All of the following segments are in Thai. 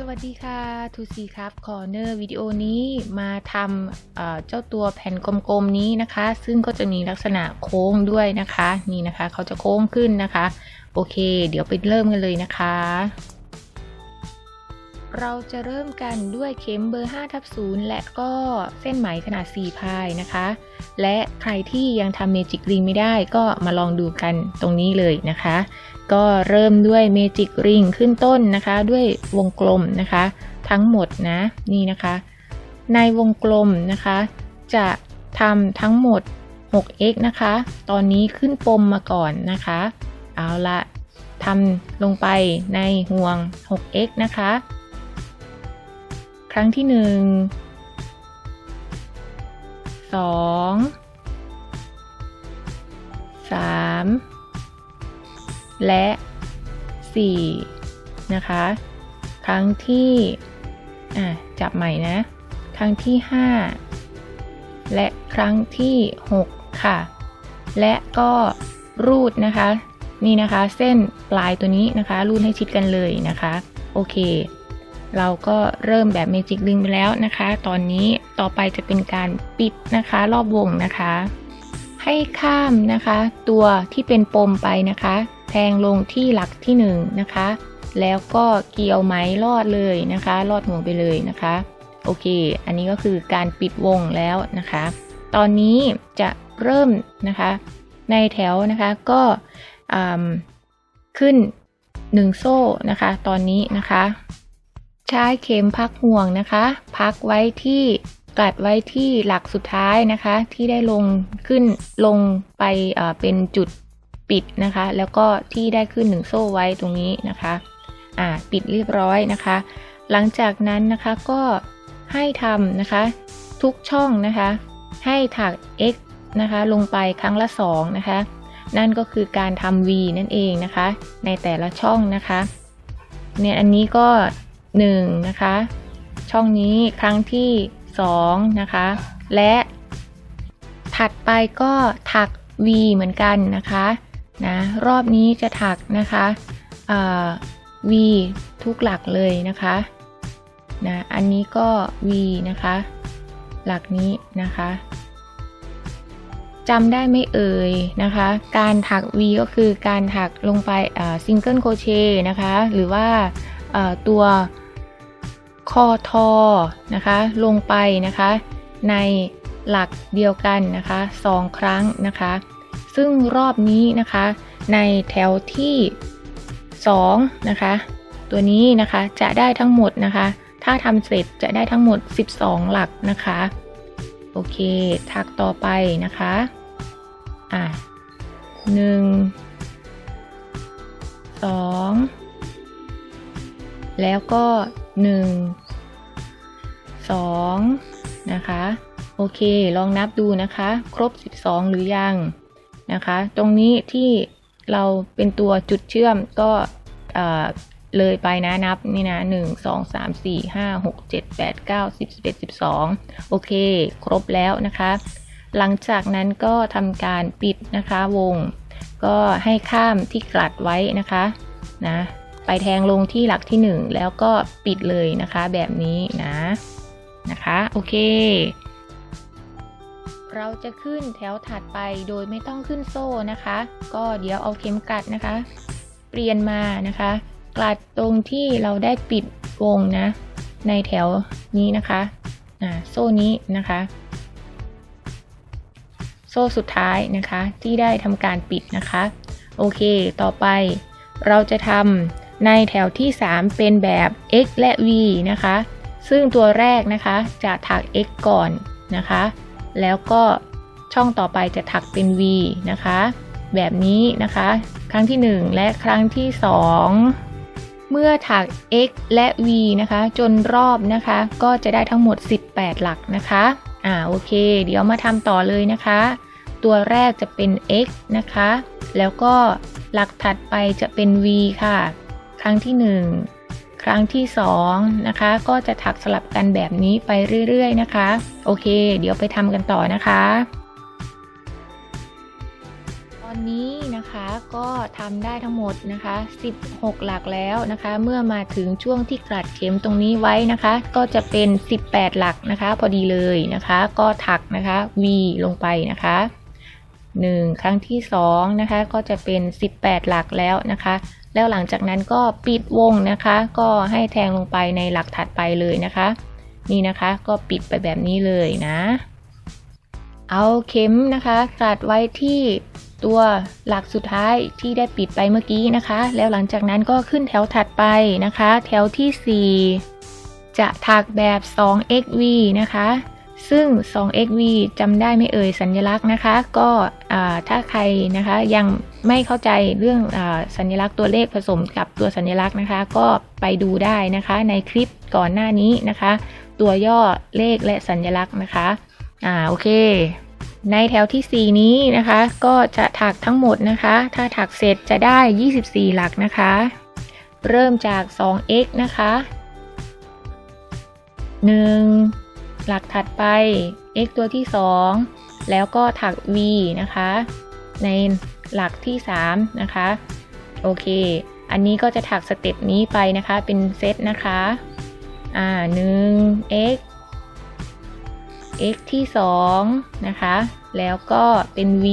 สวัสดีค่ะทูซีครับคอร์เนอร์วิดีโอนี้มาทำเอ่อเจ้าตัวแผ่นกลมๆนี้นะคะ ซึ่งก็จะมีลักษณะโค้งด้วยนะคะ นี่นะคะ เขาจะโค้งขึ้นนะคะ โอเค เดี๋ยวไปเริ่มกันเลยนะคะ เราจะเริ่มกันด้วยเข็มเบอร์5ทับ0และก็เส้นไหมขนาด 4 พายนะคะ และใครที่ยังทำเมจิกริงไม่ได้ก็มาลองดูกันตรงนี้เลยนะคะ ก็เริ่มด้วยเมจิกริงขึ้นต้นนะคะ ด้วยวงกลมนะคะ ทั้งหมดนะนี่นะคะ ในวงกลมนะคะ จะทำทั้งหมด 6x นะคะ ตอนนี้ขึ้นปมมาก่อนนะคะ เอาละทำลงไปในห่วง 6x นะคะ ครั้งที่1 2 3และ4นะคะ ครั้งที่อะจับใหม่นะ ครั้งที่5และครั้งที่6ค่ะ และก็รูดนะคะ นี่นะคะเส้นปลายตัวนี้นะคะ รูดให้ชิดกันเลยนะคะ โอเค เราก็เริ่มแบบเมจิกลิงไปแล้วนะคะ ตอนนี้ต่อไปจะเป็นการปิดนะคะรอบวงนะคะ ให้ข้ามนะคะ ตัวที่เป็นปมไปนะคะ แทงลงที่หลักที่1นงนะคะ แล้วก็เกี่ยวไหมลอดเลยนะคะ ลอดห่วงไปเลยนะคะ โอเค อันนี้ก็คือการปิดวงแล้วนะคะ ตอนนี้จะเริ่มนะคะ ในแถวนะคะก็ขึ้น 1 โซ่นะคะ ตอนนี้นะคะ ใช้เข็มพักห่วงนะคะ พักไว้ที่กัดไว้ที่หลักสุดท้ายนะคะ ที่ได้ลงขึ้นลงไปเอ่อเป็นจุดปิดนะคะ แล้วก็ที่ได้ขึ้นหนึ่งโซ่ไว้ตรงนี้นะคะอ่าปิดเรียบร้อยนะคะ หลังจากนั้นนะคะก็ให้ทำนะคะ ทุกช่องนะคะ ให้ถัก x นะคะ ลงไปครั้งละ 2 นะคะ นั่นก็คือการทำ v นั่นเองนะคะ ในแต่ละช่องนะคะ เนี่ยอันนี้ก็ 1นะคะ ช่องนี้ครั้งที่2นะคะ และถัดไปก็ถัก v เหมือนกันนะคะนะรอบนี้จะถักนะคะ v ทุกหลักเลยนะคะนะอันนี้ก็ v นะคะ หลักนี้นะคะจำได้ไม่เอ่ยนะคะ การถัก v ก็คือการถักลงไปซิงเกิลโคเชนะคะ หรือว่าตัว คอทอนะคะ ลงไปนะคะ ในหลักเดียวกันนะคะสองครั้งนะคะ ซึ่งรอบนี้นะคะ ในแถวที่2นะคะ ตัวนี้นะคะจะได้ทั้งหมดนะคะ ถ้าทำเสร็จจะได้ทั้งหมด 12 หลักนะคะ โอเค ถักต่อไปนะคะ อะหนึ่งสอง แล้วก็หนึ่งสองนะคะ โอเค ลองนับดูนะคะ ครบ 12 หรือยังนะคะ ตรงนี้ที่เราเป็นตัวจุดเชื่อมก็เออเลยไปนะนับนี่นะ1 2 3 4 5 6 7 8 9 10 11 12โอเค ครบแล้วนะคะ หลังจากนั้นก็ทำการปิดนะคะวง ก็ให้ข้ามที่กลัดไว้นะคะนะ ไปแทงลงที่หลักที่ 1 แล้วก็ปิดเลยนะคะแบบนี้นะนะคะโอเค เราจะขึ้นแถวถัดไปโดยไม่ต้องขึ้นโซ่นะคะ ก็เดี๋ยวเอาเข็มกลัดนะคะ เปลี่ยนมานะคะ กลัดตรงที่เราได้ปิดวงนะ ในแถวนี้นะคะอ่าโซ่นี้นะคะ โซ่สุดท้ายนะคะที่ได้ทำการปิดนะคะ โอเค ต่อไปเราจะทำ ในแถวที่ 3 เป็นแบบ x และ v นะคะ ซึ่งตัวแรกนะคะจะถัก x ก่อนนะคะ แล้วก็ช่องต่อไปจะถักเป็น v นะคะ แบบนี้นะคะ ครั้งที่ 1 และครั้งที่ 2 เมื่อถัก x และ v นะคะ จนรอบนะคะ ก็จะได้ทั้งหมด 18 หลักนะคะ อ่าโอเค เดี๋ยวมาทำต่อเลยนะคะ ตัวแรกจะเป็น x นะคะ แล้วก็หลักถัดไปจะเป็น v ค่ะ ครั้งที่ 1 ครั้งที่2นะคะ ก็จะถักสลับกันแบบนี้ไปเรื่อยๆนะคะ โอเค เดี๋ยวไปทำกันต่อนะคะ ตอนนี้นะคะก็ทำได้ทั้งหมดนะคะ 16 หลักแล้วนะคะ เมื่อมาถึงช่วงที่กลัดเข็มตรงนี้ไว้นะคะ ก็จะเป็น 18 หลักนะคะ พอดีเลยนะคะ ก็ถักนะคะ V ลงไปนะคะ1ครั้งที่2นะคะก็จะเป็น 18 หลักแล้วนะคะ แล้วหลังจากนั้นก็ปิดวงนะคะ ก็ให้แทงลงไปในหลักถัดไปเลยนะคะ นี่นะคะก็ปิดไปแบบนี้เลยนะ เอาเข็มนะคะกัดไว้ที่ตัวหลักสุดท้ายที่ได้ปิดไปเมื่อกี้นะคะ แล้วหลังจากนั้นก็ขึ้นแถวถัดไปนะคะ แถวทีสี่4 จะถักแบบ 2xv นะคะ ซึ่ง 2xv จำได้ไม่เอ่ยสัญลักษณ์นะคะ ก็ถ้าใครนะคะยังไม่เข้าใจเรื่องอสัญลักษณ์ตัวเลขผสมกับตัวสัญลักษณ์นะคะ ก็ไปดูได้นะคะ ในคลิปก่อนหน้านี้นะคะ ตัวย่อเลขและสัญลักษณ์นะคะอ่าโอเค ในแถวที่ 4 นี้นะคะ ก็จะถักทั้งหมดนะคะ ถ้าถักเสร็จจะได้ 24 หลักนะคะ เริ่มจาก 2x นะคะ 1 หลักถัดไป x ตัวที่ 2 แล้วก็ถัก v นะคะ ในหลักที่ 3 นะคะ โอเค อันนี้ก็จะถักสเต็ปนี้ไปนะคะ เป็นเซตนะคะ อ่า1 x x ที่ 2 นะคะ แล้วก็เป็น v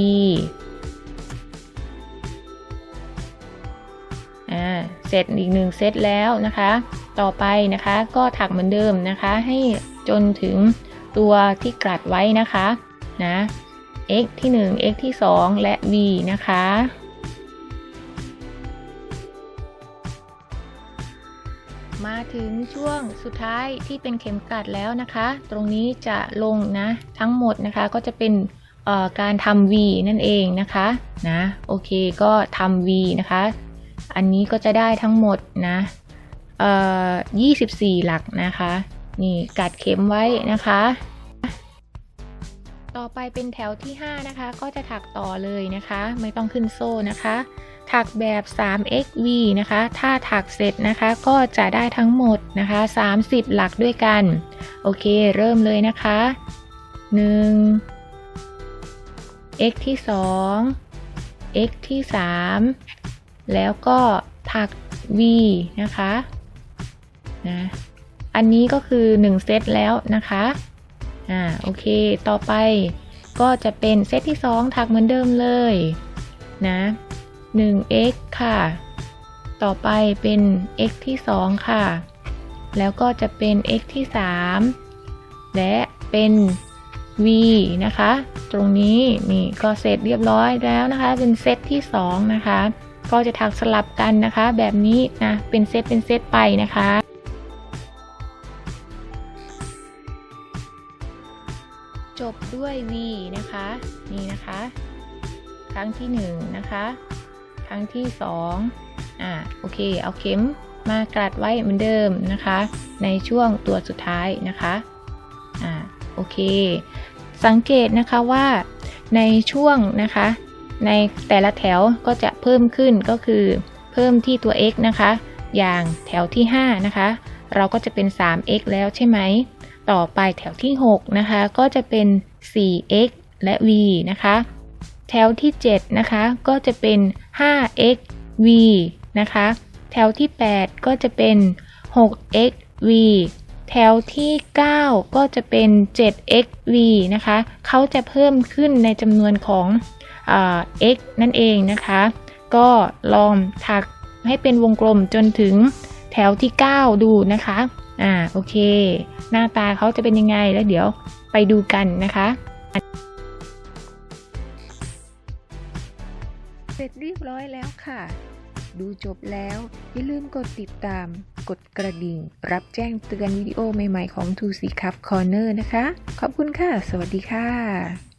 อ่า เสร็จอีกหนึ่งเซตแล้วนะคะ ต่อไปนะคะ ก็ถักเหมือนเดิมนะคะ ให้ จนถึงตัวที่กลัดไว้นะคะนะ x ที่ 1 x ที่ 2 และ v นะคะ มาถึงช่วงสุดท้ายที่เป็นเข็มกลัดแล้วนะคะ ตรงนี้จะลงนะทั้งหมดนะคะก็จะเป็นการทำ V นั่นเองนะคะนะโอเคก็ทำ V นะคะ อันนี้ก็จะได้ทั้งหมดนะ24 หลักนะคะ นี่กัดเข็มไว้นะคะ ต่อไปเป็นแถวที่ 5 นะคะ ก็จะถักต่อเลยนะคะ ไม่ต้องขึ้นโซ่นะคะ ถักแบบ 3xv นะคะ ถ้าถักเสร็จนะคะก็จะได้ทั้งหมดนะคะ 30 หลักด้วยกัน โอเค เริ่มเลยนะคะ 1 x ที่ 2 x ที่ 3 แล้วก็ถัก v นะคะ นะ อันนี้ก็คือ 1 เซตแล้วนะคะ อ่า โอเค ต่อไปก็จะเป็นเซตที่ 2 ถักเหมือนเดิมเลย นะ 1x ค่ะ ต่อไปเป็น x ที่ 2 ค่ะ แล้วก็จะเป็น x ที่ 3 และเป็น v นะคะ ตรงนี้นี่ก็เสร็จเรียบร้อยแล้วนะคะ เป็นเซตที่ 2 นะคะ ก็จะถักสลับกันนะคะ แบบนี้นะ เป็นเซตเป็นเซตไปนะคะ v นะคะ นี่นะคะ ครั้งที่1นะคะ ครั้งที่2อ่าโอเค เอาเข็มมากลัดไว้เหมือนเดิมนะคะ ในช่วงตัวสุดท้ายนะคะอ่าโอเค สังเกตนะคะว่าในช่วงนะคะ ในแต่ละแถวก็จะเพิ่มขึ้นก็คือเพิ่มที่ตัว x นะคะ อย่างแถวที่ 5 นะคะ เราก็จะเป็น 3x แล้วใช่ไหม ต่อไปแถวที่ 6 นะคะ ก็จะเป็น 4x และ v นะคะ แถวที่ 7 นะคะ ก็จะเป็น 5xv นะคะ แถวที่ 8 ก็จะเป็น 6xv แถวที่ 9 ก็จะเป็น 7xv นะคะ เขาจะเพิ่มขึ้นในจำนวนของอ x นั่นเองนะคะ ก็ลองถักให้เป็นวงกลมจนถึงแถวที่ 9 ดูนะคะ อ่าโอเค หน้าตาเขาจะเป็นยังไงแล้วเดี๋ยวไปดูกันนะคะเสร็จเรียบร้อยแล้วค่ะ ดูจบแล้ว อย่าลืมกดติดตาม กดกระดิ่ง รับแจ้งเตือนวิดีโอใหม่ ๆ ของ2 c Cup Corner นะคะ ขอบคุณค่ะ สวัสดีค่ะ